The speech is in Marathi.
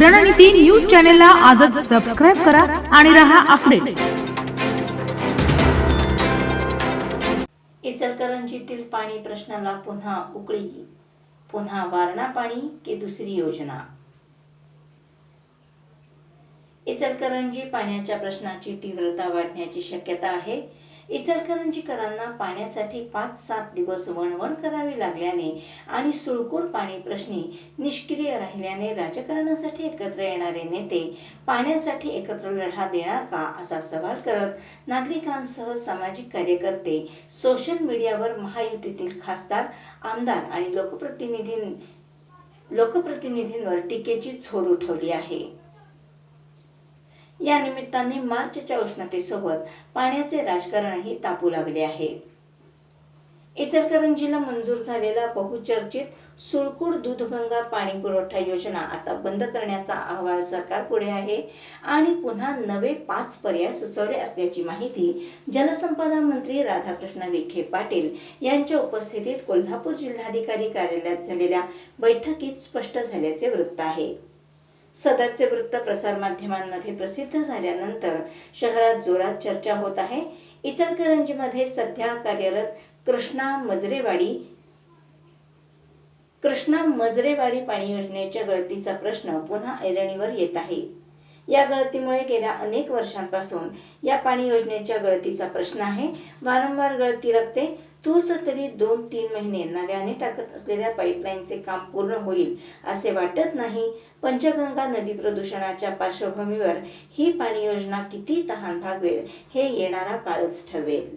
रणनीती न्यूज चॅनलला आजच सबस्क्राईब करा आणि रहा अपडेट इचलकरंजीतील पाणी प्रश्नाला पुन्हा उकळी. पुन्हा वारणा पाणी की दुसरी योजना? इचलकरंजी पाण्याच्या प्रश्नाची तीव्रता वाढण्याची शक्यता आहे. इचलकरंजीकरांना पाण्यासाठी पाच सात दिवस वणवण करावी लागल्याने आणि सुळकूळ पाणी प्रश्नी निष्क्रिय राहिल्याने राजकारणासाठी एकत्र येणारे नेते पाण्यासाठी एकत्र लढा देणार का असा सवाल करत नागरिकांसह सामाजिक कार्यकर्ते सोशल मीडियावर महायुतीतील खासदार आमदार आणि लोकप्रतिनिधी लोकप्रतिनिधींवर टीकेची झोड उठवली आहे. या निमित्ताने मार्चच्या उष्णतेसोबत पाण्याचे राजकारणही तापू लागले आहे. इचलकरंजीला मंजूर झालेला बहुचर्चित सुळकूड दूधगंगा पाणी पुरवठा योजना आता बंद करण्याचा अहवाल सरकार पुढे आहे आणि पुन्हा नवे पाच पर्याय सुचवले असल्याची माहिती जलसंपदा मंत्री राधाकृष्ण विखे पाटील यांच्या उपस्थितीत कोल्हापूर जिल्हाधिकारी कार्यालयात झालेल्या बैठकीत स्पष्ट झाल्याचे वृत्त आहे. सदरचे वृत्त प्रसारमाध्यमांमध्ये प्रसिद्ध झाल्यानंतर शहरात जोरात चर्चा होत आहे. इचलकरंजीमध्ये सध्या कार्यरत कृष्णा मजरेवाडी कृष्णा मजरेवाडी पाणी योजनेच्या गळतीचा प्रश्न पुन्हा ऐरणीवर येत आहे. या गळतीमुळे गेल्या अनेक वर्षांपासून या पाणी योजनेच्या गळतीचा प्रश्न आहे. वारंवार गळती लागते तूर्त तरी दोन तीन महिने नव्याने टाकत असलेल्या पाईपलाईनचे काम पूर्ण होईल असे वाटत नाही. पंचगंगा नदी प्रदूषणाच्या पार्श्वभूमीवर ही पाणी योजना किती तहान भागवेल हे येणारा काळच ठरवेल